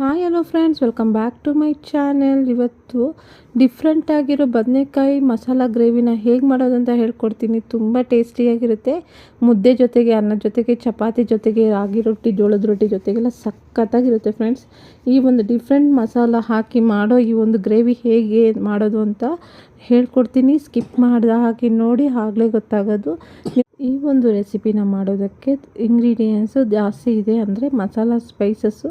Hi hello friends welcome back to my channel ಇವತ್ತು different ಆಗಿರೋ ಬದನೆಕಾಯಿ ಮಸಾಲ ಗ್ರೇವಿನ ಹೇಗೆ ಮಾಡೋದಂತ ಹೇಳ್ಕೊಡ್ತೀನಿ. ತುಂಬ ಟೇಸ್ಟಿಯಾಗಿರುತ್ತೆ ಮುದ್ದೆ ಜೊತೆಗೆ, ಅನ್ನ ಜೊತೆಗೆ, ಚಪಾತಿ ಜೊತೆಗೆ, ರಾಗಿ ರೊಟ್ಟಿ, ಜೋಳದ ರೊಟ್ಟಿ ಜೊತೆಗೆಲ್ಲ ಸಖತ್ತಾಗಿರುತ್ತೆ ಫ್ರೆಂಡ್ಸ್ ಈ ಒಂದು ಡಿಫ್ರೆಂಟ್ ಮಸಾಲ ಹಾಕಿ ಮಾಡೋ ಈ ಒಂದು ಗ್ರೇವಿ ಹೇಗೆ ಮಾಡೋದು ಅಂತ ಹೇಳ್ಕೊಡ್ತೀನಿ. ಸ್ಕಿಪ್ ಮಾಡಿದ ಹಾಕಿ ನೋಡಿ, ಆಗಲೇ ಗೊತ್ತಾಗೋದು. ಈ ಒಂದು ರೆಸಿಪಿನ ಮಾಡೋದಕ್ಕೆ ಇಂಗ್ರೀಡಿಯೆಂಟ್ಸು ಜಾಸ್ತಿ ಇದೆ ಅಂದರೆ ಮಸಾಲ ಸ್ಪೈಸಸ್ಸು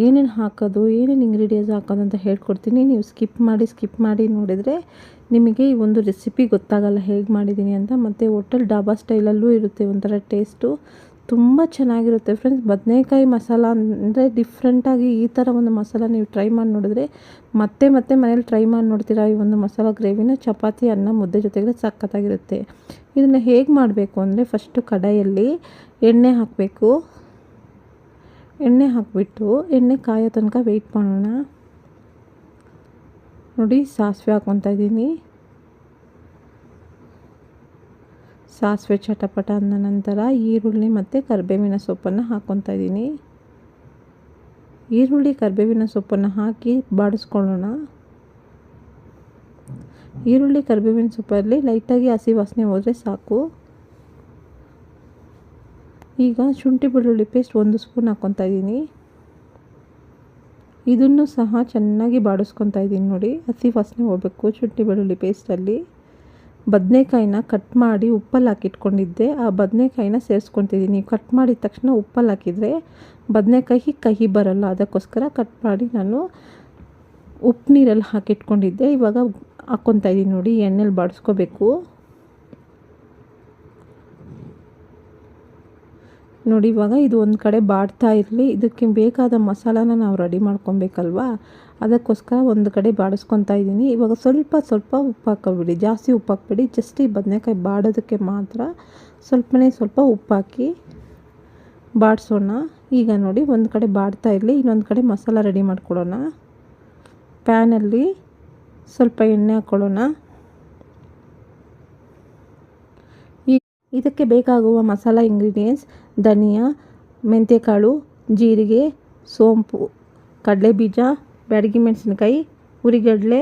ಏನೇನು ಹಾಕೋದು, ಏನೇನು ಇಂಗ್ರೀಡಿಯೆಂಟ್ಸ್ ಹಾಕೋದು ಅಂತ ಹೇಳ್ಕೊಡ್ತೀನಿ. ನೀವು ಸ್ಕಿಪ್ ಮಾಡಿ ಸ್ಕಿಪ್ ಮಾಡಿ ನೋಡಿದರೆ ನಿಮಗೆ ಈ ಒಂದು ರೆಸಿಪಿ ಗೊತ್ತಾಗಲ್ಲ ಹೇಗೆ ಮಾಡಿದ್ದೀನಿ ಅಂತ. ಮತ್ತು ಹೋಟೆಲ್ ಡಾಬಾ ಸ್ಟೈಲಲ್ಲೂ ಇರುತ್ತೆ ಒಂಥರ ಟೇಸ್ಟು ತುಂಬ ಚೆನ್ನಾಗಿರುತ್ತೆ ಫ್ರೆಂಡ್ಸ್ ಬದನೇಕಾಯಿ ಮಸಾಲ ಅಂದರೆ ಡಿಫ್ರೆಂಟಾಗಿ ಈ ಥರ ಒಂದು ಮಸಾಲ ನೀವು ಟ್ರೈ ಮಾಡಿ ನೋಡಿದ್ರೆ ಮತ್ತೆ ಮತ್ತೆ ಮನೇಲಿ ಟ್ರೈ ಮಾಡಿ ನೋಡ್ತೀರಾ ಈ ಒಂದು ಮಸಾಲ ಗ್ರೇವಿನ ಚಪಾತಿ, ಅನ್ನ, ಮುದ್ದೆ ಜೊತೆಗೆ ಸಖತ್ತಾಗಿರುತ್ತೆ. ಇದನ್ನು ಹೇಗೆ ಮಾಡಬೇಕು ಅಂದರೆ ಫಸ್ಟು ಕಡಾಯಲ್ಲಿ ಎಣ್ಣೆ ಹಾಕಬೇಕು. ಎಣ್ಣೆ ಹಾಕಿಬಿಟ್ಟು, ಎಣ್ಣೆ ಕಾಯೋ ತನಕ ವೆಯ್ಟ್ ಮಾಡೋಣ. ನೋಡಿ, ಸಾಸಿವೆ ಹಾಕ್ಕೊತಾ ಇದ್ದೀನಿ. ಸಾಸಿವೆ ಚಟಪಟ ಅಂದ ನಂತರ ಈರುಳ್ಳಿ ಮತ್ತು ಕರಿಬೇವಿನ ಸೊಪ್ಪನ್ನು ಹಾಕ್ಕೊತಾ ಇದ್ದೀನಿ. ಈರುಳ್ಳಿ, ಕರಿಬೇವಿನ ಸೊಪ್ಪನ್ನು ಹಾಕಿ ಬಾಡಿಸ್ಕೊಳ್ಳೋಣ. ಈರುಳ್ಳಿ, ಕರಿಬೇವಿನ ಸೊಪ್ಪಲ್ಲಿ ಲೈಟಾಗಿ ಹಸಿ ವಾಸನೆ ಹೋದರೆ ಸಾಕು. ಈಗ ಶುಂಠಿ ಬೆಳ್ಳುಳ್ಳಿ ಪೇಸ್ಟ್ ಒಂದು ಸ್ಪೂನ್ ಹಾಕ್ಕೊತಾ ಇದ್ದೀನಿ. ಇದನ್ನು ಸಹ ಚೆನ್ನಾಗಿ ಬಾಡಿಸ್ಕೊತಾ ಇದ್ದೀನಿ ನೋಡಿ. ಹಸಿ ವಾಸನೆ ಹೋಗಬೇಕು ಶುಂಠಿ ಬೆಳ್ಳುಳ್ಳಿ ಪೇಸ್ಟಲ್ಲಿ ಬದನೆಕಾಯಿನ ಕಟ್ ಮಾಡಿ ಉಪ್ಪಲ್ಲಿ ಹಾಕಿಟ್ಕೊಂಡಿದ್ದೆ. ಆ ಬದನೆಕಾಯಿನ ಸೇರಿಸ್ಕೊತಿದ್ದೀನಿ. ಕಟ್ ಮಾಡಿದ ತಕ್ಷಣ ಉಪ್ಪಲ್ಲಿ ಹಾಕಿದರೆ ಬದನೆಕಾಯಿ ಕಹಿ ಬರಲ್ಲ. ಅದಕ್ಕೋಸ್ಕರ ಕಟ್ ಮಾಡಿ ನಾನು ಉಪ್ಪು ನೀರಲ್ಲಿ ಹಾಕಿಟ್ಕೊಂಡಿದ್ದೆ. ಇವಾಗ ಹಾಕ್ಕೊತಾ ಇದ್ದೀನಿ ನೋಡಿ. ಎಣ್ಣೆಲಿ ಬಾಡಿಸ್ಕೋಬೇಕು. ನೋಡಿ, ಇವಾಗ ಇದು ಒಂದು ಕಡೆ ಬಾಡ್ತಾ ಇರಲಿ. ಇದಕ್ಕೆ ಬೇಕಾದ ಮಸಾಲಾನ ನಾವು ರೆಡಿ ಮಾಡ್ಕೊಬೇಕಲ್ವಾ? ಅದಕ್ಕೋಸ್ಕರ ಒಂದು ಕಡೆ ಬಾಡಿಸ್ಕೊತಾ ಇದ್ದೀನಿ. ಇವಾಗ ಸ್ವಲ್ಪ ಸ್ವಲ್ಪ ಉಪ್ಪು ಹಾಕೋಬಿಡಿ ಜಾಸ್ತಿ ಉಪ್ಪು ಹಾಕ್ಬೇಡಿ. ಜಸ್ಟ್ ಈ ಬದನೆಕಾಯಿ ಬಾಡೋದಕ್ಕೆ ಮಾತ್ರ ಸ್ವಲ್ಪನೇ ಸ್ವಲ್ಪ ಉಪ್ಪು ಹಾಕಿ ಬಾಡಿಸೋಣ. ಈಗ ನೋಡಿ, ಒಂದು ಕಡೆ ಬಾಡ್ತಾ ಇರಲಿ. ಇನ್ನೊಂದು ಕಡೆ ಮಸಾಲ ರೆಡಿ ಮಾಡ್ಕೊಳ್ಳೋಣ ಪ್ಯಾನಲ್ಲಿ ಸ್ವಲ್ಪ ಎಣ್ಣೆ ಹಾಕ್ಕೊಳ್ಳೋಣ. ಇದಕ್ಕೆ ಬೇಕಾಗುವ ಮಸಾಲ ಇಂಗ್ರೀಡಿಯೆಂಟ್ಸ್ ಧನಿಯಾ ಮೆಂತ್ಯಕಾಳು ಜೀರಿಗೆ, ಸೋಂಪು, ಕಡಲೆಬೀಜ, ಬ್ಯಾಡಗಿ ಮೆಣಸಿನಕಾಯಿ ಹುರಿಗಡಲೆ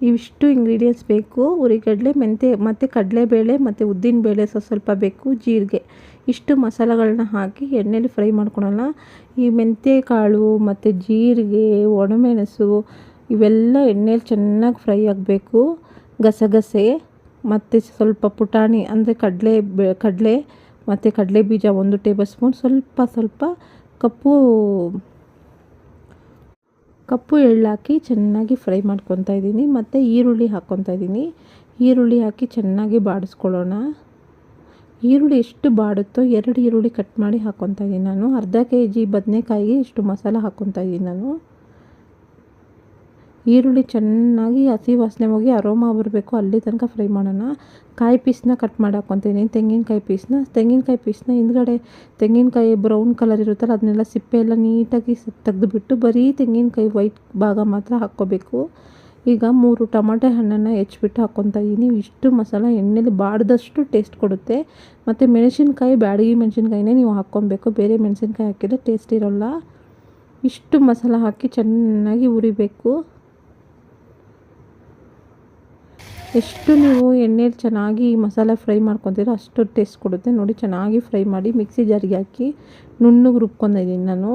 ಇವಿಷ್ಟು ಇಂಗ್ರೀಡಿಯೆಂಟ್ಸ್ ಬೇಕು. ಹುರಿಗಡಲೆ ಮೆಂತ್ಯ ಮತ್ತು ಕಡಲೆಬೇಳೆ ಮತ್ತು ಉದ್ದಿನಬೇಳೆ ಸ್ವಲ್ಪ ಸ್ವಲ್ಪ ಬೇಕು. ಜೀರಿಗೆ, ಇಷ್ಟು ಮಸಾಲೆಗಳನ್ನ ಹಾಕಿ ಎಣ್ಣೆಲಿ ಫ್ರೈ ಮಾಡ್ಕೊಳೋಣ ಈ ಮೆಂತ್ಯ ಕಾಳು ಮತ್ತು ಜೀರಿಗೆ, ಒಣಮೆಣಸು ಇವೆಲ್ಲ ಎಣ್ಣೆಲಿ ಚೆನ್ನಾಗಿ ಫ್ರೈ ಆಗಬೇಕು. ಗಸಗಸೆ ಮತ್ತು ಸ್ವಲ್ಪ ಪುಟಾಣಿ, ಅಂದರೆ ಕಡಲೆ ಕಡಲೆ ಮತ್ತು ಕಡಲೆ ಬೀಜ ಒಂದು ಟೇಬಲ್ ಸ್ಪೂನ್ ಸ್ವಲ್ಪ ಸ್ವಲ್ಪ ಕಪ್ಪು ಕಪ್ಪು ಎಳ್ಳಾಕಿ ಚೆನ್ನಾಗಿ ಫ್ರೈ ಮಾಡ್ಕೊತಾ ಇದ್ದೀನಿ. ಮತ್ತು ಈರುಳ್ಳಿ ಹಾಕ್ಕೊತಾ ಇದ್ದೀನಿ. ಈರುಳ್ಳಿ ಹಾಕಿ ಚೆನ್ನಾಗಿ ಬಾಡಿಸ್ಕೊಳ್ಳೋಣ. ಈರುಳ್ಳಿ ಎಷ್ಟು ಬಾಡುತ್ತೋ ಎರಡು ಈರುಳ್ಳಿ ಕಟ್ ಮಾಡಿ ಹಾಕ್ಕೊತಾ ಇದ್ದೀನಿ ನಾನು. ಅರ್ಧ ಕೆ ಜಿ ಬದನೆಕಾಯಿಗೆ ಇಷ್ಟು ಮಸಾಲ ಹಾಕ್ಕೊತಾ ಇದ್ದೀನಿ ನಾನು. ಈರುಳ್ಳಿ ಚೆನ್ನಾಗಿ ಹಸಿ ವಾಸನೆ ಹೋಗಿ ಅರೋಮಾ ಬರಬೇಕು, ಅಲ್ಲಿ ತನಕ ಫ್ರೈ ಮಾಡೋಣ. ಕಾಯಿ ಪೀಸ್ನ ಕಟ್ ಮಾಡಾಕೊತೀನಿ ತೆಂಗಿನಕಾಯಿ ಪೀಸ್ನ ತೆಂಗಿನಕಾಯಿ ಪೀಸ್ನ ಹಿಂದ್ಗಡೆ ತೆಂಗಿನಕಾಯಿ ಬ್ರೌನ್ ಕಲರ್ ಇರುತ್ತಲ್ಲ, ಅದನ್ನೆಲ್ಲ ಸಿಪ್ಪೆ ಎಲ್ಲ ನೀಟಾಗಿ ತೆಗೆದುಬಿಟ್ಟು ಬರೀ ತೆಂಗಿನಕಾಯಿ ವೈಟ್ ಭಾಗ ಮಾತ್ರ ಹಾಕ್ಕೋಬೇಕು. ಈಗ ಮೂರು ಟೊಮಾಟೆ ಹಣ್ಣನ್ನು ಹೆಚ್ಚಿಬಿಟ್ಟು ಹಾಕ್ಕೊತಾ ಇದ್ದೀನಿ ಇಷ್ಟು ಮಸಾಲ ಎಣ್ಣೆಲಿ ಬಾಡ್ದಷ್ಟು ಟೇಸ್ಟ್ ಕೊಡುತ್ತೆ. ಮತ್ತು ಮೆಣಸಿನಕಾಯಿ, ಬ್ಯಾಡಗಿ ಮೆಣಸಿನ್ಕಾಯಿನೇ ನೀವು ಹಾಕ್ಕೊಬೇಕು. ಬೇರೆ ಮೆಣಸಿನ್ಕಾಯಿ ಹಾಕಿದರೆ ಟೇಸ್ಟ್ ಇರೋಲ್ಲ. ಇಷ್ಟು ಮಸಾಲ ಹಾಕಿ ಚೆನ್ನಾಗಿ ಉರಿಬೇಕು ಎಷ್ಟು ನೀವು ಎಣ್ಣೆಲಿ ಚೆನ್ನಾಗಿ ಮಸಾಲೆ ಫ್ರೈ ಮಾಡ್ಕೊತೀರೋ ಅಷ್ಟು ಟೇಸ್ಟ್ ಕೊಡುತ್ತೆ. ನೋಡಿ, ಚೆನ್ನಾಗಿ ಫ್ರೈ ಮಾಡಿ ಮಿಕ್ಸಿ ಜಾರಿಗೆ ಹಾಕಿ ನುಣ್ಣಗೆ ರುಬ್ಕೊಂಡಿದ್ದೀನಿ ನಾನು.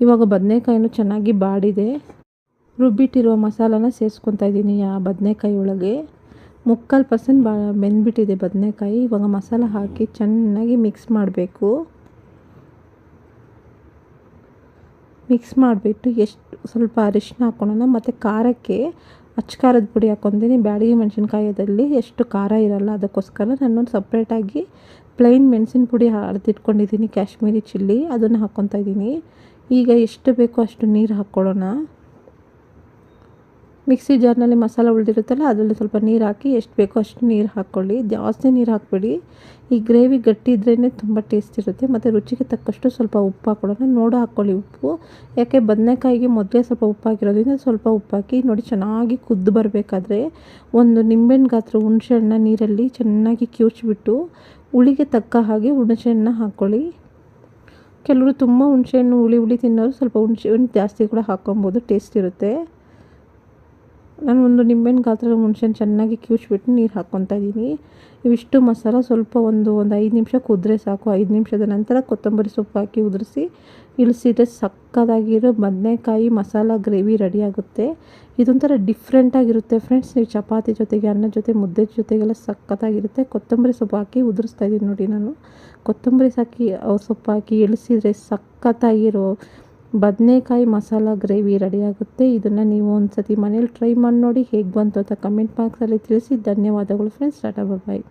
ಇವಾಗ ಬದನೆಕಾಯಿನೂ ಚೆನ್ನಾಗಿ ಬಾಡಿದೆ. ರುಬ್ಬಿಟ್ಟಿರುವ ಮಸಾಲಾನ ಸೇರಿಸ್ಕೊತಾ ಇದ್ದೀನಿ ಆ ಬದನೆಕಾಯಿ ಒಳಗೆ. ಮುಕ್ಕಾಲು ಪರ್ಸೆಂಟ್ ಬೆಂದ್ಬಿಟ್ಟಿದೆ ಬದನೆಕಾಯಿ. ಇವಾಗ ಮಸಾಲ ಹಾಕಿ ಚೆನ್ನಾಗಿ ಮಿಕ್ಸ್ ಮಾಡಬೇಕು. ಮಿಕ್ಸ್ ಮಾಡಿಬಿಟ್ಟು ಎಷ್ಟು ಸ್ವಲ್ಪ ಅರಿಶಿನ ಹಾಕ್ಕೊಳ್ಳೋಣ ಮತ್ತು ಖಾರಕ್ಕೆ ಅಚ್ಚ ಖಾರದ ಪುಡಿ ಹಾಕ್ಕೊತೀನಿ. ಬ್ಯಾಡಗಿ ಮೆಣಸಿನ್ಕಾಯದಲ್ಲಿ ಎಷ್ಟು ಖಾರ ಇರಲ್ಲ ಅದಕ್ಕೋಸ್ಕರ ನಾನು ಸಪ್ರೇಟಾಗಿ ಪ್ಲೈನ್ ಮೆಣಸಿನ ಪುಡಿ ಅರ್ದಿಟ್ಕೊಂಡಿದ್ದೀನಿ. ಕಾಶ್ಮೀರಿ ಚಿಲ್ಲಿ, ಅದನ್ನು ಹಾಕ್ಕೊತಾ ಇದ್ದೀನಿ. ಈಗ ಎಷ್ಟು ಬೇಕೋ ಅಷ್ಟು ನೀರು ಹಾಕ್ಕೊಳ್ಳೋಣ. ಮಿಕ್ಸಿ ಜಾರ್ನಲ್ಲಿ ಮಸಾಲ ಉಳಿದಿರುತ್ತಲ್ಲ, ಅದರಲ್ಲಿ ಸ್ವಲ್ಪ ನೀರು ಹಾಕಿ, ಎಷ್ಟು ಬೇಕೋ ಅಷ್ಟು ನೀರು ಹಾಕ್ಕೊಳ್ಳಿ. ಜಾಸ್ತಿ ನೀರು ಹಾಕಬೇಡಿ. ಈ ಗ್ರೇವಿ ಗಟ್ಟಿ ಇದ್ರೇ ತುಂಬ ಟೇಸ್ಟ್ ಇರುತ್ತೆ. ಮತ್ತು ರುಚಿಗೆ ತಕ್ಕಷ್ಟು ಸ್ವಲ್ಪ ಉಪ್ಪು ಹಾಕ್ಕೊಳ್ಳೋಣ. ನೋಡೋ ಹಾಕ್ಕೊಳ್ಳಿ ಉಪ್ಪು. ಯಾಕೆ ಬದನೆಕಾಯಿಗೆ ಮೊದಲೇ ಸ್ವಲ್ಪ ಉಪ್ಪು ಹಾಕಿರೋದ್ರಿಂದ ಸ್ವಲ್ಪ ಉಪ್ಪು ಹಾಕಿ ನೋಡಿ ಚೆನ್ನಾಗಿ ಕುದ್ದು ಬರಬೇಕಾದ್ರೆ ಒಂದು ನಿಂಬೆಹಣ್ಣು ಗಾತ್ರ ಹುಣಸೆಹಣ್ಣ ನೀರಲ್ಲಿ ಚೆನ್ನಾಗಿ ಕಿವುಚ್ಬಿಟ್ಟು ಹುಳಿಗೆ ತಕ್ಕ ಹಾಗೆ ಹುಣಸೆಹಣ್ಣ ಹಾಕ್ಕೊಳ್ಳಿ. ಕೆಲವರು ತುಂಬ ಹುಣಸೆಹಣ್ಣು ಹುಳಿ ಹುಳಿ ತಿನ್ನೋರು ಸ್ವಲ್ಪ ಹುಣಸೆ ಹಣ್ಣು ಜಾಸ್ತಿ ಕೂಡ ಹಾಕ್ಕೊಬೋದು. ಟೇಸ್ಟ್ ಇರುತ್ತೆ. ನಾನು ಒಂದು ನಿಂಬೆಹಣ್ಣು ಗಾತ್ರದ ಮುಂಚೆ ಚೆನ್ನಾಗಿ ಕಿವುಚ್ಬಿಟ್ಟು ನೀರು ಹಾಕ್ಕೊತಾ ಇದ್ದೀನಿ. ಇವಿಷ್ಟು ಮಸಾಲ ಸ್ವಲ್ಪ ಒಂದು ಒಂದು ಐದು ನಿಮಿಷ ಕುದ್ರೆ ಸಾಕು. ಐದು ನಿಮಿಷದ ನಂತರ ಕೊತ್ತಂಬರಿ ಸೊಪ್ಪು ಹಾಕಿ ಉದುರಿಸಿ, ಇಳಿಸಿದ್ರೆ ಸಕ್ಕದಾಗಿರೋ ಬದನೆಕಾಯಿ ಮಸಾಲ ಗ್ರೇವಿ ರೆಡಿ ಆಗುತ್ತೆ. ಇದೊಂಥರ ಡಿಫ್ರೆಂಟಾಗಿರುತ್ತೆ ಫ್ರೆಂಡ್ಸ್ ನೀವು ಚಪಾತಿ ಜೊತೆಗೆ, ಅನ್ನ ಜೊತೆ, ಮುದ್ದೆ ಜೊತೆಗೆಲ್ಲ ಸಕ್ಕತ್ತಾಗಿರುತ್ತೆ. ಕೊತ್ತಂಬರಿ ಸೊಪ್ಪು ಹಾಕಿ ಉದುರಿಸ್ತಾ ಇದ್ದೀನಿ ನೋಡಿ ನಾನು. ಕೊತ್ತಂಬರಿ ಸಾಕಿ ಸೊಪ್ಪು ಹಾಕಿ ಇಳಿಸಿದ್ರೆ ಸಕ್ಕತ್ತಾಗಿರೋ ಬದನೆಕಾಯಿ ಮಸಾಲ ಗ್ರೇವಿ ರೆಡಿ ಆಗುತ್ತೆ. ಇದನ್ನು ನೀವು ಒಂದು ಸತಿ ಮನೇಲಿ ಟ್ರೈ ಮಾಡಿ ನೋಡಿ ಹೇಗೆ ಬಂತು ಅಂತ ಕಮೆಂಟ್ ಬಾಕ್ಸಲ್ಲಿ ತಿಳಿಸಿ. ಧನ್ಯವಾದಗಳು ಫ್ರೆಂಡ್ಸ್ ಟಾಟಾ ಬಾಯ್